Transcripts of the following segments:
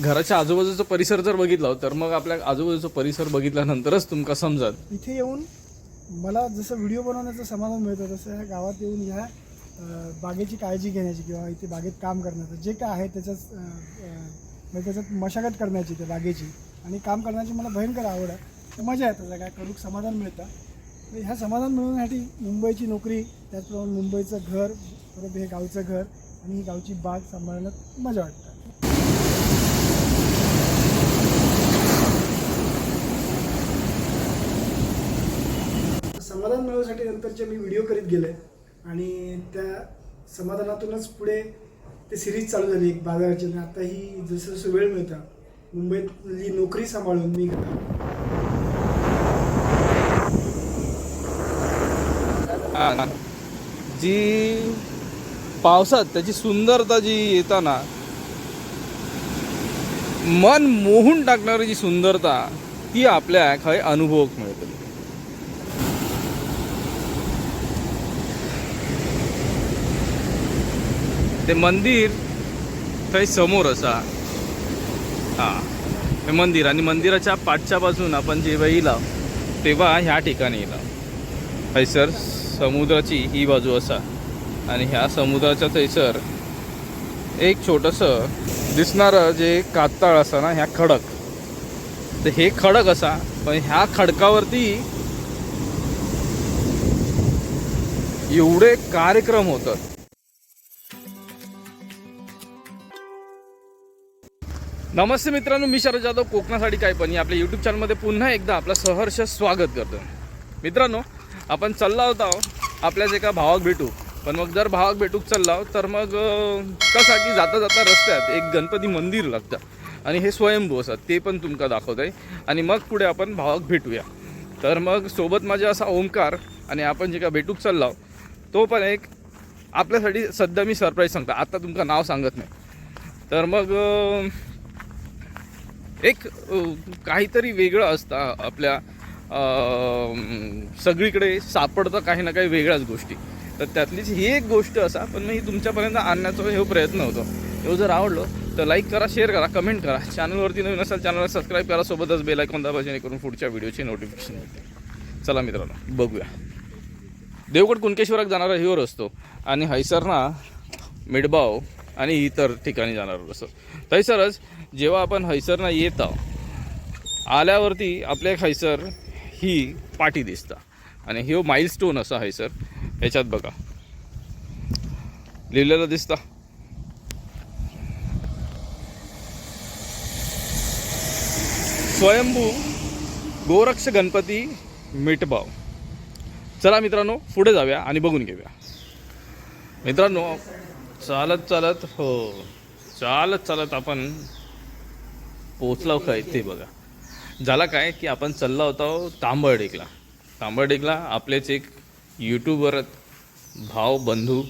घराच्या आजूबाजूचा परिसर जर बघितला हो, तर मग आपल्या आजूबाजूचा परिसर बघितल्यानंतरच तुमका समजाल? इथे येऊन मला जसं व्हिडिओ बनवण्याचं समाधान मिळतं तसं ह्या गावात येऊन ह्या बागेची काळजी घेण्याची किंवा इथे बागेत काम करण्याचं जे काय आहे त्याच्यात म्हणजे त्याच्यात मशागत करण्याची त्या बागेची आणि काम करण्याची मला भयंकर आवड आहे. तर मजा येतं त्याचं काय करूक समाधान मिळतं. तर ह्या समाधान मिळवण्यासाठी मुंबईची नोकरी त्याचप्रमाणे मुंबईचं घर परत हे गावचं घर आणि ही गावची बाग सांभाळण्यात मजा वाटतं समाधान मिळवण्यासाठी नंतरचे मी व्हिडिओ करीत गेले आणि त्या समाधानातूनच पुढे ते सिरीज चालू झाली एक बाजाराची आणि आता ही जसं जसं वेळ मिळता मुंबईतली नोकरी सांभाळून मी. जी पावसात त्याची सुंदरता जी येताना मन मोहून टाकणारी जी सुंदरता ती आपल्या खंय अनुभवक मिळतली ते मंदिर थंय समोर असा. हा. हे मंदिर आणि मंदिराच्या पाठच्या बाजून आपण जेव्हा येला तेव्हा ह्या ठिकाणी येला थंयसर समुद्राची ही बाजू असा. आणि ह्या समुद्राच्या थंयसर एक छोटंसं दिसणारं जे कातळ असा ना ह्या खडक. तर हे खडक असा पण ह्या खडकावरती एवढे कार्यक्रम होतात. नमस्ते मित्रांनो मी शरद जाधव कोकणासाठी काय पण. या आपल्या यूट्यूब चॅनलमध्ये पुन्हा एकदा आपलं सहर्ष स्वागत करतो. मित्रांनो आपण चालला होता आपल्याच एका भावाक भेटू. पण मग जर भावाक भेटूक चालला तर मग कसा की जाता जाता रस्त्यात एक गणपती मंदिर लागतं. आणि हे स्वयंभू असतात ते पण तुमका दाखवत आहे आणि मग पुढे आपण भावाक भेटूया. तर मग सोबत माझ्या असा ओंकार आणि आपण जे का भेटूक चाललो तो पण एक आपल्यासाठी सध्या मी सरप्राईज सांगता. आत्ता तुमका नाव सांगत नाही. तर मग एक काहीतरी वेगळं असतं आपल्या सगळीकडे सापडतं काही ना काही वेगळ्याच गोष्टी. तर त्यातलीच ही एक गोष्ट असा पण मी ही तुमच्यापर्यंत आणण्याचा हे प्रयत्न होतो. हे जर आवडलो तर लाईक करा शेअर करा कमेंट करा. चॅनलवरती नवीन असाल चॅनलला सबस्क्राईब करा. सोबतच बेल आयकॉन दाबा जेणेकरून पुढच्या व्हिडिओची नोटिफिकेशन मिळते चला मित्रांनो बघूया. देवगड कुणकेश्वरात जाणारा हिवर असतो. आणि हैसरना मिडबाव आणि इतर ठिकाणी जाणार असतो. थैसरच जेव्हा आपण हैसरना येत आहोत आल्यावरती आपल्या एक हैसर ही पाठी दिसता. आणि ह्यो माइलस्टोन असा आहे सर ह्याच्यात बघा. लिहिलेलं दिसता. स्वयंभू गोरक्ष गणपती मिटबाव. चला मित्रांनो पुढे जाऊया आणि बघून घेऊया. मित्रांनो चालत चालत हो चालत चालत आपण पोचलो काय ते बघा. झाला काय की आपण चालला होता तांबर्डेकला तांबर्डेकला आपलेच एक यूट्यूबर भाव बंधू.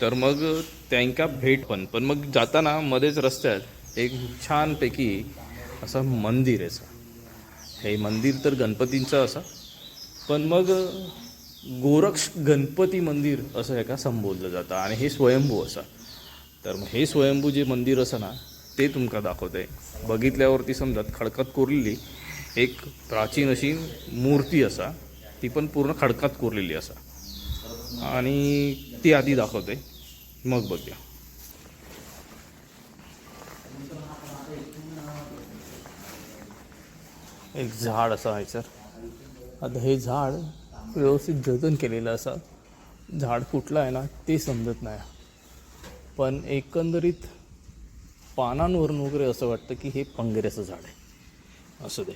तर मग त्यांका भेट पण. पण मग जाताना मध्येच रस्त्यात एक छानपैकी असं मंदिर आहे असं. हे मंदिर तर गणपतींचं असं. पण मग गोरक्ष गणपती मंदिर असं एका संबोधलं जातं. आणि हे स्वयंभू असा. तर मग हे स्वयंभू जे मंदिर असं ना ते तुमका दाखवत आहे बघितल्यावरती समजात खडकात कोरलेली एक प्राचीन अशी मूर्ती असा. ती पण पूर्ण खडकात कोरलेली असा. आणि ती आधी दाखवते. मग बघूया. एक झाड असं आहे सर. आता हे झाड व्यवस्थित जतन केलेलं असं. झाड कुठलं आहे ना ते समजत नाही. पण एकंदरीत पानांवरून वगैरे असं वाटतं की हे पंगेऱ्याचं झाड आहे. असं दे.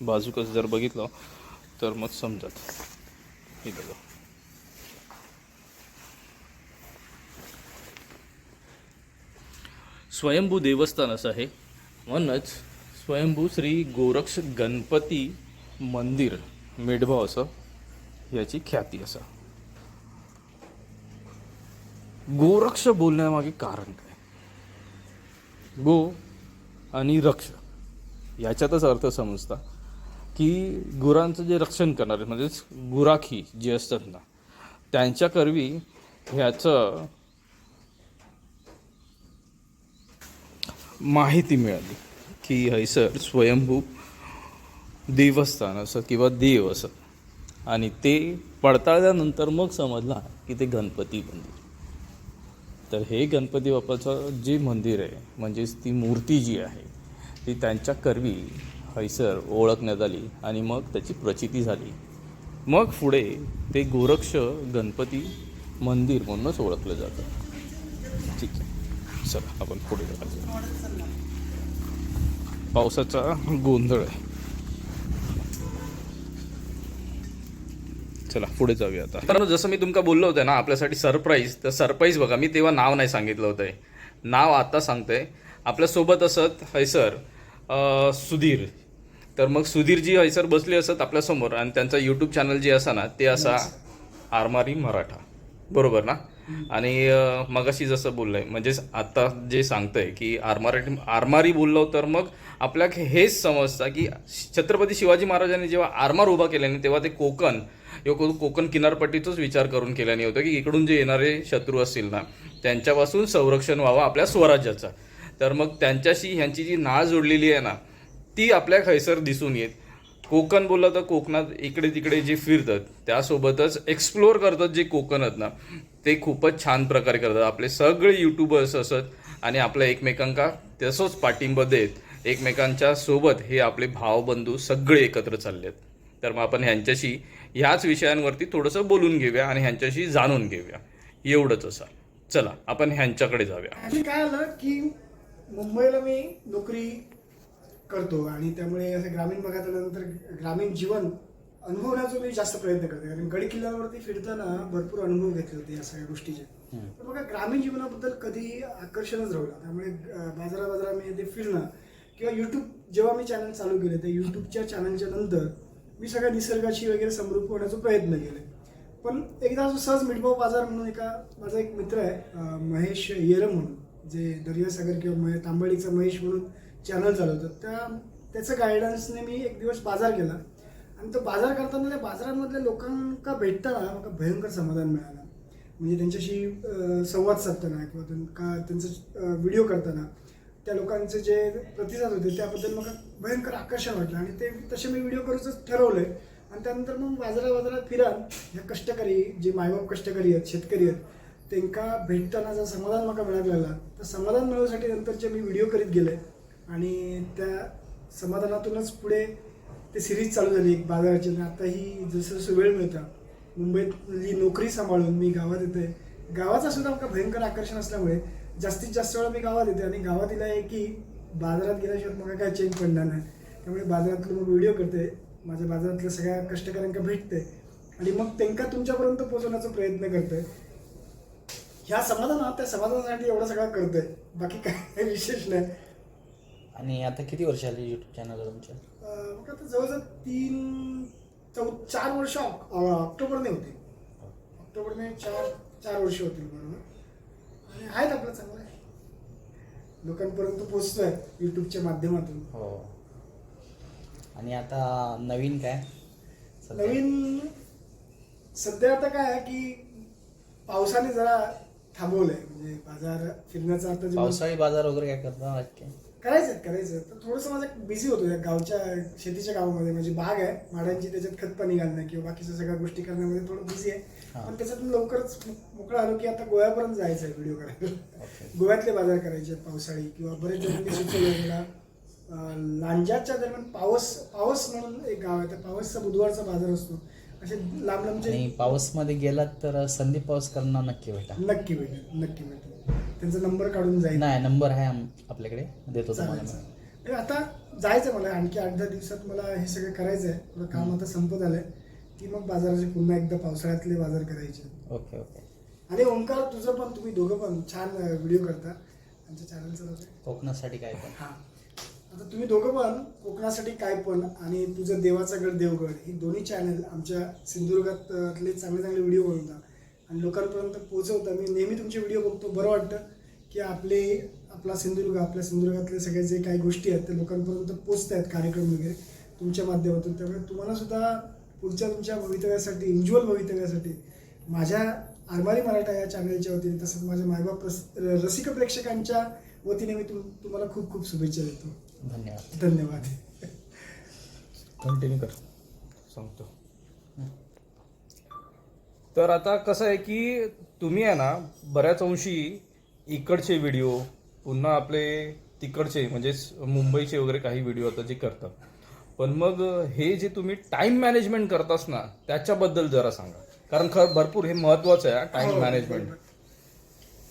बाजूकच जर बघितलं तर मग समजत. हे बघा. स्वयंभू देवस्थान असं आहे. म्हणूनच स्वयंभू श्री गोरक्ष गणपती मंदिर मेढभाव असं याची ख्याती असा. गोरक्ष बोलण्यामागे कारण काय? गो आणि रक्ष याच्यातच अर्थ समजता. की गुरांचं जे रक्षण करणारे म्हणजेच गुराखी जे असतात ना त्यांच्या करवी ह्याचं माहिती मिळाली की हैसर स्वयंभू देवस्थान असं किंवा देव असं. आणि ते पडताळल्यानंतर मग समजला की ते गणपती मंदिर. तर हे गणपती बाप्पाचं जे मंदिर आहे म्हणजेच ती मूर्ती जी आहे ती त्यांच्या करवी हैसर ओळखण्यात आली आणि मग त्याची प्रचिती झाली. मग पुढे ते गोरक्ष गणपती मंदिर म्हणूनच ओळखलं जातं. ठीक आहे. चला आपण पुढे जाऊ पावसाचा गोंधळ आहे. चला पुढे जाऊया आता. तर जसं मी तुमका बोललो होतं ना आपल्यासाठी सरप्राईज तर सरप्राईज बघा मी तेव्हा नाव नाही सांगितलं होतं. नाव आता सांगतंय. आपल्यासोबत असत हैसर सुधीर. तर मग सुधीरजी हैसर बसले असत आपल्यासमोर आणि त्यांचा यूट्यूब चॅनल जे असा ना ते असा आरमारी मराठा. बरोबर ना? आणि मगाशी जसं बोललंय म्हणजेच आता जे सांगतंय की आरमारी आरमारी बोललो तर मग आपल्याला हेच समजतं की छत्रपती शिवाजी महाराजांनी जेव्हा आरमार उभा केल्याने तेव्हा ते कोकण कोकण किनारपट्टीचंच विचार करून केल्याने होतं की इकडून जे येणारे शत्रू असतील ना त्यांच्यापासून संरक्षण व्हावं आपल्या स्वराज्याचं. तर मग त्यांच्याशी ह्यांची जी नाळ जोडलेली आहे ना ती आपल्या खैसर दिसून येत. कोकण बोललं तर कोकणात इकडे तिकडे जे फिरतात त्यासोबतच एक्सप्लोअर करतात जे कोकण आहेत ना ते खूपच छान प्रकारे करतात. आपले सगळे युट्यूबर्स असत आणि आपल्या एकमेकांका तसंच पाठिंबा देत. एकमेकांच्या सोबत हे आपले भावबंधू सगळे एकत्र चाललेत. तर मग आपण ह्यांच्याशी ह्याच विषयांवरती थोडंसं बोलून घेऊया आणि ह्यांच्याशी जाणून घेऊया. एवढंच असं. चला आपण ह्यांच्याकडे जाऊया. आणि काय आलं की मुंबईला मी नोकरी करतो आणि त्यामुळे असं ग्रामीण भागात आल्यानंतर ग्रामीण जीवन अनुभवण्याचा मी जास्त प्रयत्न करते कारण गडी किल्ल्यावरती फिरताना भरपूर अनुभव घेतले होते या सगळ्या गोष्टीचे. पण बघा ग्रामीण जीवनाबद्दल कधी आकर्षणच राहिलं त्यामुळे बाजारा बाजारा मी ते फिरणं किंवा युट्यूब जेव्हा मी चॅनल चालू केले त्या युट्यूबच्या चॅनलच्या नंतर मी सगळ्या निसर्गाशी वगैरे समरूप होण्याचा प्रयत्न केले. पण एकदा असं सहज मिठभाऊ बाजार म्हणून एका माझा एक मित्र आहे महेश येरम म्हणून जे दर्यासागर किंवा महे तांबडीचा महेश म्हणून चॅनल चालवतात त्या त्याचं गायडन्सने मी एक दिवस बाजार केला. आणि तो बाजार करताना त्या बाजारांमधल्या लोकांका भेटताना मला भयंकर समाधान मिळालं. म्हणजे त्यांच्याशी संवाद साधताना किंवा त्यांना त्यांचं व्हिडिओ करताना त्या लोकांचे जे प्रतिसाद होते त्याबद्दल मला भयंकर आकर्षण वाटलं. आणि ते तसे मी व्हिडिओ करूच ठरवलंय. आणि त्यानंतर मग बाजारा बाजारात फिरा ह्या कष्टकरी जे मायबाप कष्टकरी आहेत शेतकरी आहेत त्यांका भेटताना जर समाधान मला मिळालेला तर समाधान मिळवण्यासाठी नंतरचे मी व्हिडिओ करीत गेले. आणि त्या समाधानातूनच पुढे ते सिरीज चालू झाली एक बाजाराची. आणि आताही जसं जसं वेळ मिळता मुंबईतली नोकरी सांभाळून मी गावात येते. गावाचा सुद्धा मला भयंकर आकर्षण असल्यामुळे जास्तीत जास्त वेळा मी गावात येते. आणि गावात दिला आहे की बाजारात गेल्याशिवाय मला काय चेंज पडणार नाही. त्यामुळे बाजारातलं मग व्हिडिओ करते. माझ्या बाजारातल्या सगळ्या कष्टकऱ्यांना भेटते. आणि मग त्यांका तुमच्यापर्यंत पोहोचवण्याचा प्रयत्न करते. ह्या समाधानात त्या समाधानासाठी एवढं सगळं करतंय बाकी काय विशेष नाही. आणि आता किती वर्ष आली युट्यूब चॅनल तुमच्या? अं, मग आता जवळजवळ तीन चौ चार वर्ष ऑक- अं, ऑक्टोबरने होती. ऑक्टोबरने चार चार वर्ष होतील बरोबर. आणि आहेत आपलं चांगलं आहे. लोकांपर्यंत पोचतोय युट्यूबच्या माध्यमातून. हो. आणि आता नवीन काय? सध्या? नवीन सध्या आता काय आहे की पावसाने जरा थांबवलंय. म्हणजे बाजार फिरण्याचा आता जे पावसाळी बाजार वगैरे काय करता? नक्की करायचं करायचं तर थोडंसं माझं बिझी होतो या गावच्या शेतीच्या कामामध्ये म्हणजे बाग आहे माडांची त्याच्यात खत पाणी घालणं किंवा बाकीच्या सगळ्या गोष्टी करण्यामध्ये थोडं बिझी आहे. पण त्याच्यातून लवकरच मोकळं आलो की आता गोव्यापर्यंत जायचं आहे व्हिडिओ करायला गोव्यातले बाजार करायचे आहेत पावसाळी किंवा बरेच जणांनी सुचवलं मला अं, लांजाच्या दरम्यान पावस पावस म्हणून एक गाव आहे. त्या पावसचा बुधवारचा बाजार असतो. असे लांब लांबचे पाऊसमध्ये गेलात तर संदीप पाऊस करणार नक्की भेटा. नक्की भेटेल नक्की भेटेल. त्यांचा नंबर काढून जाईल. नाही नंबर आहे आम- आपल्याकडे. देतो तुम्हाला चालेल मी. चालेल. आणि आता जायचं मला आणखी आठ दहा दिवसात मला हे सगळं करायचं आहे थोडं काम आता संपत आलंय. की मग बाजाराचे पुन्हा एकदा पावसाळ्यातले बाजार करायचे. Okay okay. आणि ओंकार तुझं पण तुम्ही दोघं पण छान व्हिडिओ करता. आमच्या चॅनल चालवते कोकणासाठी काय पण. हा. आता तुम्ही दोघं पण कोकणासाठी काय पण आणि तुझं देवाचा गड देवगड ही दोन्ही चॅनल आमच्या सिंधुदुर्गातले चांगले चांगले व्हिडिओ बनवता. आणि लोकांपर्यंत पोहोचवता. मी नेहमी तुमचे व्हिडिओ बघतो. बरं वाटतं. की आपले आपला सिंधुदुर्ग आपल्या सिंधुदुर्गातले सगळे जे काही गोष्टी आहेत ते लोकांपर्यंत पोचत आहेत कार्यक्रम वगैरे तुमच्या माध्यमातून. त्यामुळे तुम्हाला सुद्धा पुढच्या तुमच्या भवितव्यासाठी उज्ज्वल भवितव्यासाठी माझ्या आरमारी मराठा या चॅनलच्या वतीने तसंच माझ्या मायबाप रस रसिक प्रेक्षकांच्या वतीने मी तुम तुम्हाला खूप खूप शुभेच्छा देतो. धन्यवाद. धन्यवाद. कंटिन्यू कर. सांगतो. तर आता कसं आहे की तुम्ही आहे ना बऱ्याच अंशी इकडचे व्हिडिओ पुन्हा आपले तिकडचे म्हणजे मुंबईचे वगैरे काही व्हिडिओ आता जे करतात. पण मग हे जे तुम्ही टाइम मॅनेजमेंट करतास ना त्याच्याबद्दल जरा सांगा. कारण खर भरपूर हे महत्वाचं आहे टाइम हो, मॅनेजमेंट बरोबर.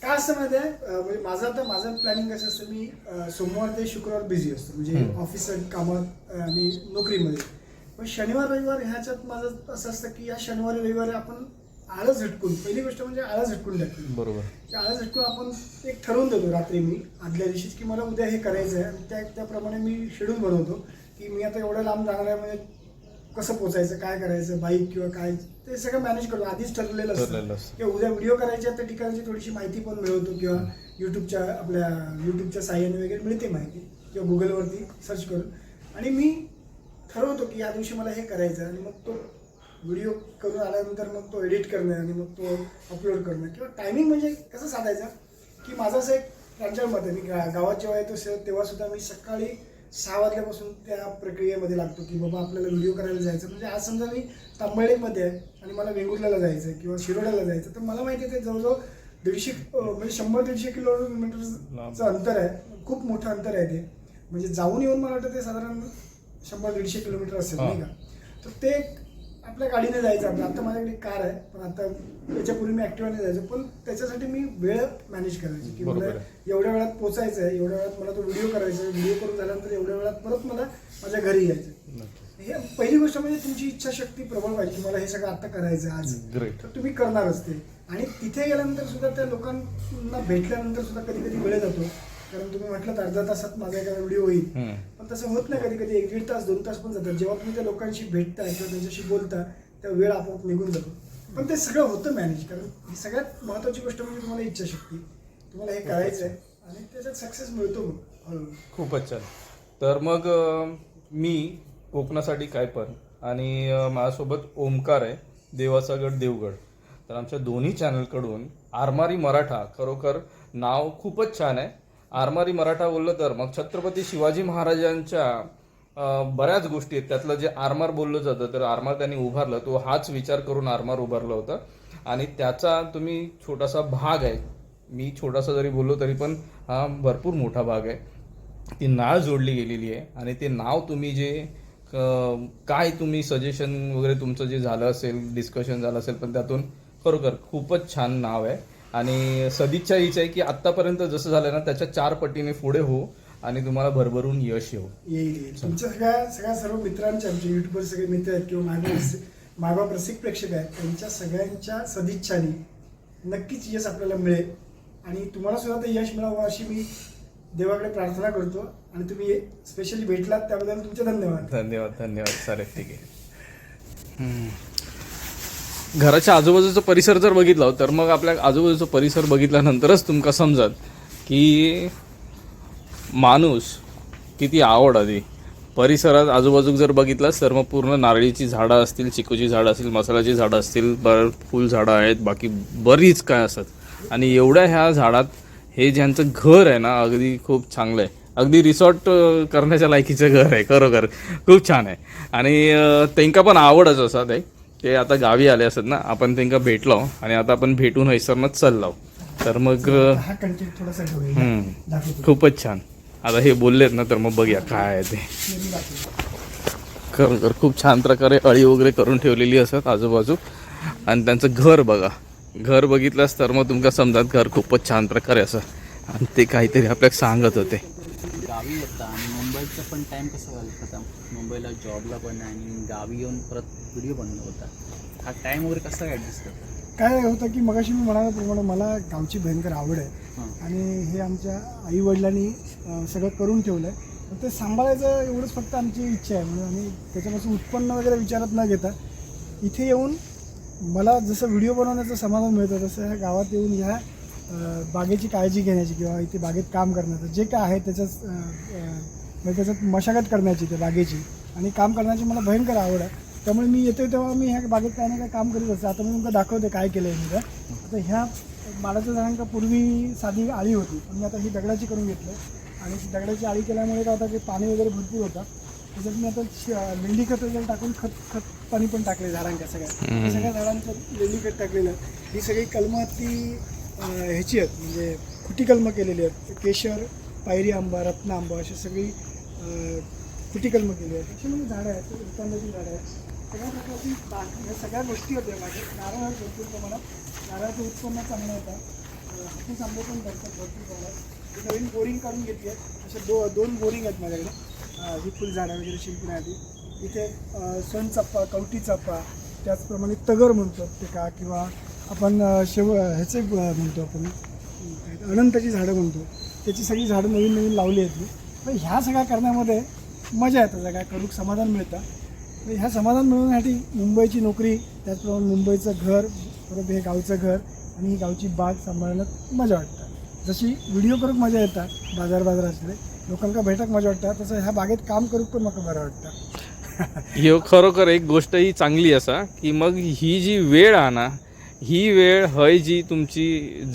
काय असतं माहिती आहे? म्हणजे माझं आता माझं प्लॅनिंग कसं असतं मी सोमवार ते शुक्रवार बिझी असतो. म्हणजे ऑफिस कामात आणि नोकरीमध्ये. पण शनिवार रविवार ह्याच्यात माझं असं असतं की या शनिवारी रविवारी आपण आळस झटकून पहिली गोष्ट म्हणजे आळस झटकून टाकली बरोबर. की आळस झटकून आपण एक ठरवून देतो रात्री मी आदल्या दिवशीच की मला उद्या हे करायचं आहे. आणि त्या त्याप्रमाणे मी शेड्यूल बनवतो की मी आता एवढं लांब जाणार आहे म्हणजे कसं पोचायचं काय करायचं बाईक किंवा काय ते सगळं मॅनेज करतो. आधीच ठरलेलं असतं. किंवा उद्या व्हिडिओ करायचे त्या ठिकाणची थोडीशी माहिती पण मिळवतो किंवा युट्यूबच्या आपल्या युट्यूबच्या साह्याने वगैरे मिळते माहिती. किंवा गुगलवरती सर्च करून. आणि मी ठरवतो की या दिवशी मला हे करायचं आणि मग तो व्हिडिओ करून आल्यानंतर मग तो एडिट करणं आणि मग तो अपलोड करणं. किंवा टायमिंग म्हणजे कसं साधायचं? की माझं असं एक प्रांजळ मत आहे. मी गा गावात जेव्हा येतो से- तेव्हा सुद्धा मी सकाळी सहा वाजल्यापासून त्या प्रक्रियेमध्ये लागतो की बाबा आपल्याला व्हिडिओ करायला जायचं. म्हणजे आज समजा मी तांबळेमध्ये आहे आणि मला वेंगुर्ल्याला जायचं आहे किंवा शिरोड्याला जायचं तर मला माहिती आहे ते जवळजवळ दीडशे म्हणजे शंभर दीडशे किलोमीटरचं अंतर आहे. खूप मोठं अंतर आहे ते. म्हणजे जाऊन येऊन मला वाटतं ते साधारण शंभर दीडशे किलोमीटर असेल. नाही का? तर ते आपल्या गाडीने जायचं. आपलं आता माझ्याकडे कार आहे. पण आता याच्यापूर्वी मी ऍक्टिव्हाने जायचो. पण त्याच्यासाठी मी वेळ मॅनेज करायची. की मला एवढ्या वेळात पोचायचं आहे एवढ्या वेळात मला तो व्हिडिओ करायचा आहे व्हिडिओ करून झाल्यानंतर एवढ्या वेळात परत मला माझ्या घरी यायचं हे पहिली गोष्ट म्हणजे तुमची इच्छाशक्ती प्रबळ पाहिजे. की मला हे सगळं आता करायचं आज. तर तुम्ही करणारच ते आणि तिथे गेल्यानंतर सुद्धा त्या लोकांना भेटल्यानंतर सुद्धा कधी कधी वेळ जातो. कारण तुम्ही म्हटलं अर्धा तासात माझा एखादा व्हिडिओ होईल. पण तसं होत नाही कधी कधी एक दीड तास दोन तास पण जातात. जेव्हा तुम्ही त्या लोकांशी भेटता किंवा त्यांच्याशी बोलता त्या वेळ आपोआप निघून जातो. पण ते सगळं होतं मॅनेज कारण ही सगळ्यात महत्वाची गोष्ट म्हणजे तुम्हाला इच्छाशक्ती. तुम्हाला हे करायचं आहे आणि त्याच्यात सक्सेस मिळतो हळूहळू. खूपच छान. तर मग मी कोकणासाठी काय पण आणि माझ्यासोबत ओमकार आहे देवाचा गड देवगड. तर आमच्या दोन्ही चॅनलकडून आरमारी मराठा खरोखर नाव खूपच छान आहे. आरमारी मराठा बोललं तर. मग छत्रपती शिवाजी महाराजांच्या बऱ्याच गोष्टी आहेत. त्यातलं जे आरमार बोललं जातं तर आरमार त्यांनी उभारलं. तो हाच विचार करून आरमार उभारलं होतं. आणि त्याचा तुम्ही छोटासा भाग आहे. मी छोटासा जरी बोललो तरी पण हा भरपूर मोठा भाग आहे. ती नाळ जोडली गेलेली आहे. आणि ते नाव तुम्ही जे काय तुम्ही सजेशन वगैरे तुमचं जे झालं असेल डिस्कशन झालं असेल पण त्यातून खरोखर खूपच छान नाव आहे. आणि सदिच्छा हीच आहे की आत्तापर्यंत जसं झालं ना त्याच्या चार पटीने पुढे हो आणि तुम्हाला भरभरून यश येऊ येईल तुमच्या सगळ्या सगळ्या सर्व मित्रांचे आमचे युट्यूबर सगळे मित्र आहेत किंवा माझे मागवा रसिक प्रेक्षक आहेत. त्यांच्या सगळ्यांच्या सदिच्छाने नक्कीच यश आपल्याला मिळेल. आणि तुम्हाला सुद्धा ते यश मिळावं अशी मी देवाकडे प्रार्थना करतो. आणि तुम्ही स्पेशली भेटलात त्याबद्दल तुमचे धन्यवाद. धन्यवाद धन्यवाद. चालेल ठीक आहे. घराच्या आजूबाजूचा परिसर जर बघितला तर मग आपल्या आजूबाजूचा परिसर बघितल्यानंतरच तुमका समजत की माणूस किती आवड आधी परिसरात आजूबाजूक जर बघितलास तर मग पूर्ण नारळीची झाडं असतील चिकूची झाडं असतील मसाल्याची झाडं असतील बर फुल झाडं आहेत बाकी बरीच काय असतात. आणि एवढ्या ह्या झाडात हे ज्यांचं घर आहे ना अगदी खूप चांगलं आहे. अगदी रिसॉर्ट करण्याच्या लायकीचं घर आहे खरोखर. खूप छान आहे. आणि त्यांका पण आवडच असतात आहे ते आता गावी आले असत ना आपण त्यांना भेटलो आणि आता आपण भेटून हैसरनच चाललो. तर मग हा खूपच छान. आता हे बोललेत ना तर मग बघूया काय आहे ते. खरोखर खूप छान प्रकारे अळी वगैरे करून ठेवलेली असत आजूबाजू. आणि त्यांचं घर बघा. घर बघितलंच तर मग तुमका समजात घर खूपच छान प्रकारे असं. आणि ते काहीतरी आपल्याला सांगत होते. मुंबईचा पण टाईम कसा घालत मुंबईला जॉबला पण आणि गावी येऊन परत व्हिडिओ बनवत होता. हा टाईम वगैरे कसा ॲडजस्ट करता? काय होतं की मगाशी मी म्हणाल्याप्रमाणे मला गावची भयंकर आवड आहे. आणि हे आमच्या आई वडिलांनी सगळं करून ठेवलं आहे ते सांभाळायचं एवढंच फक्त आमची इच्छा आहे. म्हणून आम्ही त्याच्यापासून उत्पन्न वगैरे विचारत न घेता इथे येऊन मला जसं व्हिडिओ बनवण्याचं समाधान मिळतं तसं ह्या गावात येऊन ह्या बागेची काळजी घेण्याची किंवा इथे बागेत काम करण्याचं जे काय आहे अं, म्हणजे त्याच्यात मशागत करण्याची त्या बागेची. आणि काम करण्याची मला भयंकर आवड आहे. त्यामुळे मी येतो तेव्हा मी ह्या बागेत काय ना काय काम करीत असते. आता मी तुमचं दाखवते काय केलं आहे मी आता ह्या माडाच्या झाडांका पूर्वी साधी आळी होती. पण मी आता ही दगडाची करून घेतलं आणि ती दगडाची आळी केल्यामुळे काय होतं की पाणी वगैरे भरपूर होतं त्याच्यात मी आता लेंडी खत वगैरे टाकून खत खत पाणी पण टाकले झाडांच्या सगळ्या. सगळ्या झाडांचं लेंडी खत टाकलेलं. ही सगळी कलमं ती ह्याची आहेत. म्हणजे खुटी कलमं केलेली आहेत. केशर पायरी आंबा रत्न आंबा अशी सगळी क्रिटिकलमध्ये गेले. कलमं आहेत अशी झाडं आहेत उत्पन्नाची झाडं आहेत. सगळ्या प्रकारची बाग या सगळ्या गोष्टी होत्या माझ्या नारळ भरपूर प्रमाणात नारळाचं उत्पन्न चांगलं होतं. अं, हापूस आंबे पण भरतात भरपूर प्रमाणात. नवीन बोरिंग काढून घेतली आहे. असे दो दोन बोरिंग आहेत माझ्याकडे. ही फुलझाडं वगैरे शिंपण्याआधी इथे सोनचाप्पा कवटी चाप्पा त्याचप्रमाणे तगर म्हणतो ते का किंवा आपण शेव ह्याचे म्हणतो आपण अनंताची झाडं म्हणतो. त्याची सगळी झाडं नवीन नवीन लावली आहेत मी. पण ह्या सगळ्या करण्यामध्ये मजा येतं सगळ्या करूक समाधान मिळतं. तर ह्या समाधान मिळवण्यासाठी मुंबईची नोकरी त्याचप्रमाणे मुंबईचं घर परत हे गावचं घर आणि ही गावची बाग सांभाळण्यात मजा वाटतं जशी व्हिडिओ करूक मजा येतात बाजार बाजार लोकांना भेटक मजा वाटतं तसं ह्या बागेत काम करूक पण मला बरं वाटतं. ह्यो खरोखर एक गोष्ट ही चांगली असा की मग ही जी वेळ हा ना ही वेळ हय जी तुमची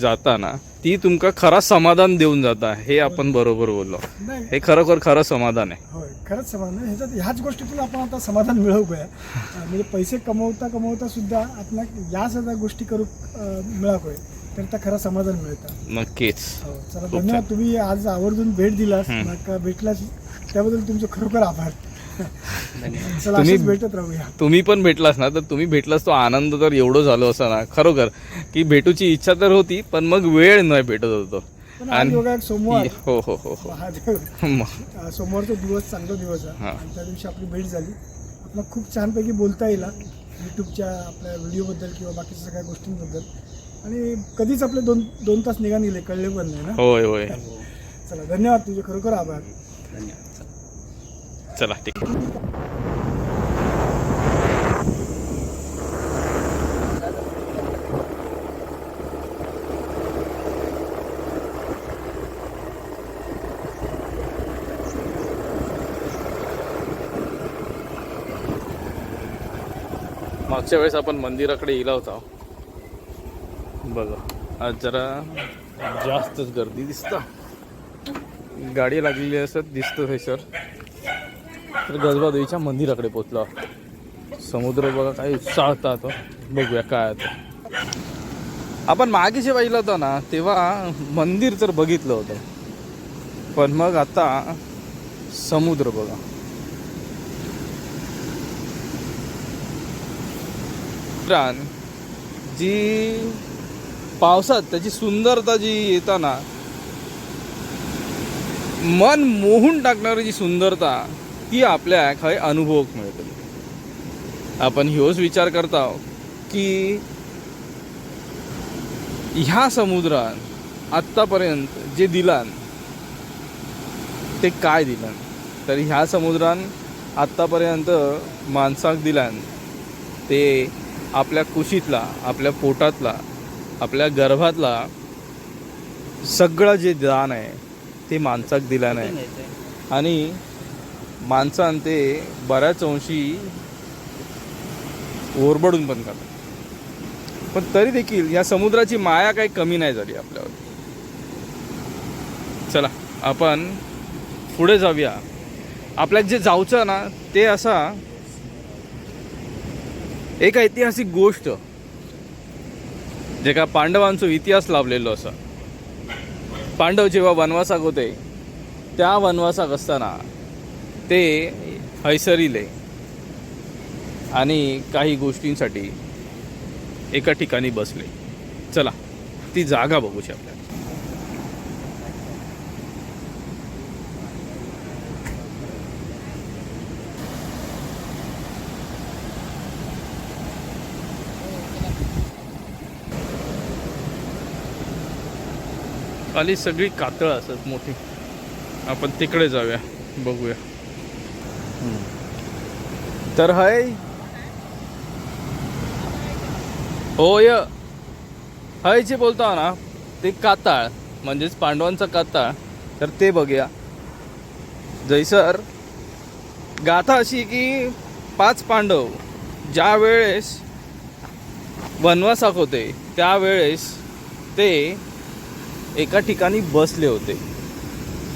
जाता ना ती तुमका खरा समाधान देऊन जाता हे आपण बरोबर बोललो. नाही. हे खरोखर खरं समाधान आहे. होय खरंच समाधान आहे. ह्याच्यात ह्याच गोष्टीतून आपण आता समाधान मिळवूया म्हणजे पैसे कमवता कमवता सुद्धा आपण या सगळ्या गोष्टी करू मिळाकोय तर त्या खरं समाधान मिळतं नक्कीच. हो चला धन्यवाद. तुम्ही आज आवर्जून भेट दिलास माका भेटलास. त्याबद्दल तुमचे खरोखर आभार. तुम्ही- भेटत राहूया. तुम्ही पण भेटलास ना तर तुम्ही भेटलास तो आनंद तर एवढं झालो असा ना खरोखर. की भेटूची इच्छा तर होती पण मग वेळ नाही भेटत होतो आणि- योगा एक सोमवार. हो हो हो हो. सोमवारचा दिवस चांगला दिवस आहे. हा. आणि त्या दिवशी आपली भेट झाली. आपला खूप छानपैकी बोलता येईल यूट्यूबच्या आपल्या व्हिडिओबद्दल किंवा बाकीच्या सगळ्या गोष्टींबद्दल. आणि कधीच आपले दोन दोन तास निघा गेले कळले पण नाही ना. होय होय. चला धन्यवाद. तुझे खरोखर आभार. धन्यवाद. चला ठीक आहे. मागच्या वेळेस आपण मंदिराकडे गेला होता. बघा आज जरा जास्तच गर्दी दिसतं. गाडी लागलेली असत दिसतं हे सर. तर गजबादेवीच्या मंदिराकडे पोचलो समुद्र बघा काय चाळता तो. बघूया काय आहे आपण मागे जे पाहिलं होतं ना तेव्हा मंदिर तर बघितलं होतं. पण मग आता समुद्र बघा. मित्रांन, जी पावसात त्याची सुंदरता जी येताना मन मोहून टाकणारी जी सुंदरता ती आपल्या खंय अनुभवक मिळतली. आपण ह्योच विचार करता की ह्या समुद्रान आत्तापर्यंत जे दिलान ते काय दिलान? तर ह्या समुद्रान आत्तापर्यंत माणसाक दिलान ते आपल्या कुशीतला आपल्या पोटातला आपल्या गर्भातला सगळं जे दान आहे ते माणसाक दिला नाही आणि माणसां ते बऱ्याच अंशी ओरबडून पण करतात. पण तरी देखील या समुद्राची माया काही कमी नाही झाली आपल्यावर. चला आपण पुढे जाऊया. आपल्यात जे जाऊचं ना ते असा एक ऐतिहासिक गोष्ट जे का पांडवांचो इतिहास लाभलेलो असा. पांडव जेव्हा वनवासाक होते त्या वनवासाक असताना ते हैसरिले आणि काही गोष्टींसाठी एका ठिकाणी बसले. चला ती जागा बघूशी आपल्याला खाली सगळी कातळं असत मोठी. आपण तिकडे जाऊया बघूया. तर हय होय हय जे बोलतो ना ते काताळ म्हणजेच पांडवांचा काताळ. तर ते बघूया. जैसर गाथा अशी की पाच पांडव ज्या वेळेस वनवासात होते त्यावेळेस ते एका ठिकाणी बसले होते.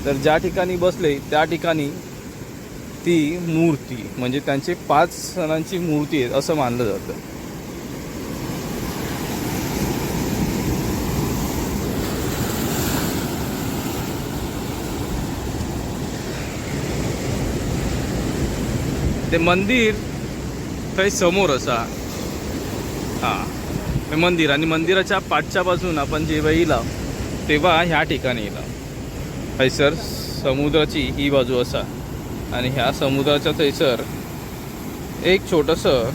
तर ज्या ठिकाणी बसले त्या ठिकाणी ती मूर्ती म्हणजे त्यांचे पाच सणांची मूर्ती आहे असं मानलं जातं. ते मंदिर थंय समोर असा. हां. हे मंदिर आणि मंदिराच्या पाठच्या बाजून आपण जेव्हा येईल तेव्हा ह्या ठिकाणी येईल हयसर समुद्राची ही बाजू असा. आणि ह्या समुद्राच्या थैसर एक छोटंसं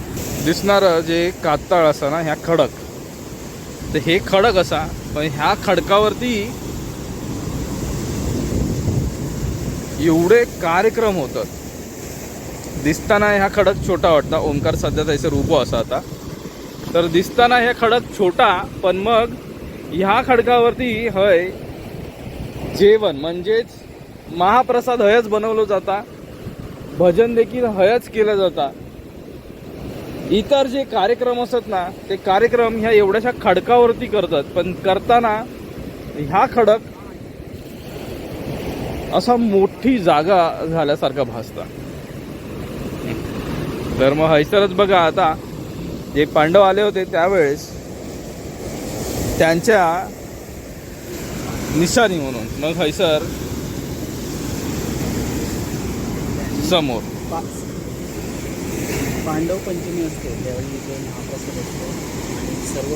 दिसणारं जे कातळ असा ना ह्या खडक. तर हे खडक असा पण ह्या खडकावरती एवढे कार्यक्रम होतात. दिसताना ह्या खडक छोटा वाटता. ओंकार सध्या त्याचं उभो असा आता. तर दिसताना हे खडक छोटा पण मग ह्या खडकावरती हय जेवण म्हणजेच महाप्रसाद हयच बनवलं जाता. भजन देखील हयच केलं जातं. इतर जे कार्यक्रम असतात ना ते कार्यक्रम ह्या एवढ्याशा खडकावरती करतात. पण करताना ह्या खडक असा मोठी जागा झाल्यासारखा भासता. तर मग हैसरच बघा आता जे पांडव आले होते त्यावेळेस त्यांच्या निशाणी म्हणून. मग हैसर समोर. पांडव पंचमी असते त्यावेळी जो महाप्रसाद असतो. आणि सर्व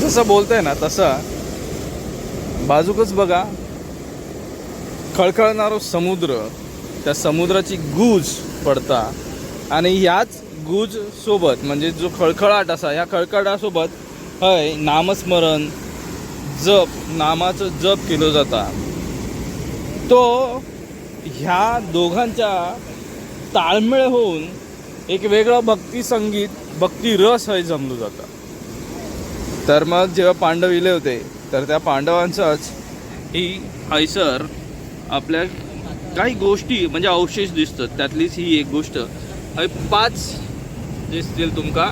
जसं बोलतंय ना तसं बाजूकच बघा खळखळणारा समुद्र त्या समुद्राची गूज पडता. आणि ह्याच गूज सोबत म्हणजे जो खळखळाट असा ह्या खळखळाटासोबत हय नामस्मरण जप नामाचं जप केलं जाता. तो ह्या दोघांच्या ताळमेळ होऊन एक वेगळं भक्ती संगीत भक्ती रस हय जमलं जातं. तर मग जेव्हा पांडव इले होते तर त्या पांडवांचाच ही हैसर आपल्या काही गोष्टी म्हणजे अवशेष दिसतात त्यातलीच ही एक गोष्ट. पाच दिसतील तुमका.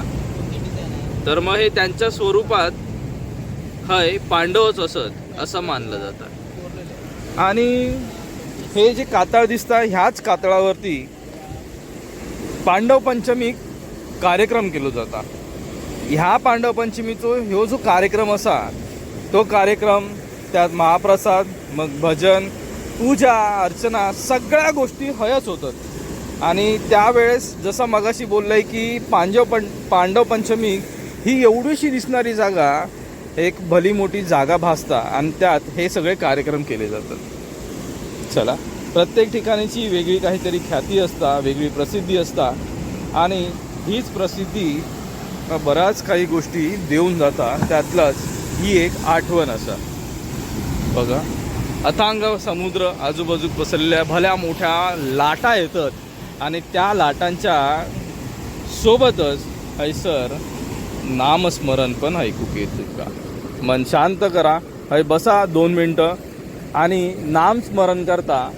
तर मग हे त्यांच्या स्वरूपात हय पांडवच असत असं मानलं जातं. आणि हे जे कातळ दिसतं ह्याच कातळावरती पांडव पंचमी कार्यक्रम केलो जाता. ह्या पांडव पंचमीचो ह्यो जो कार्यक्रम असा तो कार्यक्रम त्यात महाप्रसाद मग भजन पूजा अर्चना सगळ्या गोष्टी हयच होतात. आणि त्यावेळेस जसं मगाशी बोललंय की पांजव पं पांडव पंचमी ही एवढीशी दिसणारी जागा एक भली मोठी जागा भासता आणि त्यात हे सगळे कार्यक्रम केले जातात. चला प्रत्येक ठिकाणीची वेगळी काहीतरी ख्याती असता वेगळी प्रसिद्धी असता आणि हीच प्रसिद्धी बऱ्याच काही गोष्टी देऊन जाता त्यातलाच ही एक आठवण असा. बघा अथांग समुद्र आजूबाजूक पसरलेल्या भल्या मोठ्या लाटा येतात आणि त्या लाटांच्या सोबतच हैसर नामस्मरण पण ऐकू येतं का? मन शांत करा. हय बसा दोन मिनटं. आणि नामस्मरण करता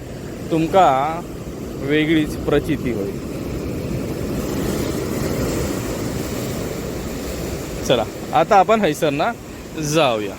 तुमका वेगळीच प्रचिती होईल. चला आता आपण हैसर ना जाऊया.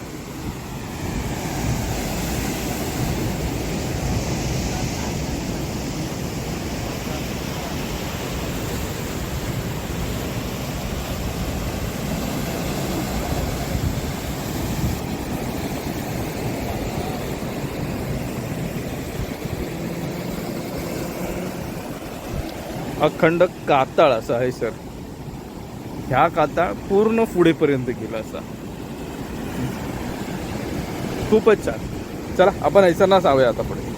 अखंड कातळ असा आहे सर. ह्या कातळ पूर्ण पुढेपर्यंत गेला असा. खूपच छान. चला आपण हैसरना जाऊया आता पुढे.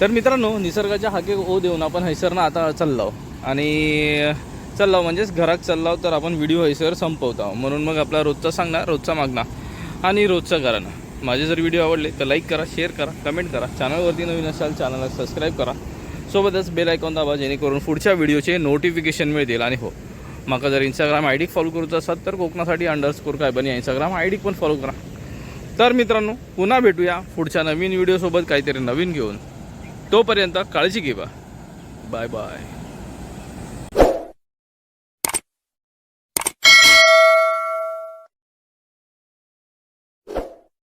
तर मित्रांनो निसर्गाच्या हाके ओ देऊन आपण हैसरना आता चाललो आणि चाललो म्हणजेच घरात चाललो तर आपण व्हिडिओ हैसर संपवतो म्हणून मग आपला रोजचा सांगणार रोजचा मागणार आणि रोजचा करणं. माझे जर व्हिडिओ आवडले तर लाईक करा शेअर करा कमेंट करा. चॅनलवरती नवीन असाल चॅनलला सबस्क्राईब करा. सोबतच बेल आयकॉन दाबा जेणेकरून पुढच्या व्हिडिओचे नोटिफिकेशन मिळतील. आणि हो माका जर इंस्टाग्राम आय डी फॉलो करूचा असाल तर कोकणासाठी अंडरस्कोर काय बनी इंस्टाग्राम आय डी पण फॉलो करा. तर मित्रांनो पुन्हा भेटूया पुढच्या नवीन व्हिडिओसोबत काहीतरी नवीन घेऊन. तोपर्यंत काळजी घे बाय बाय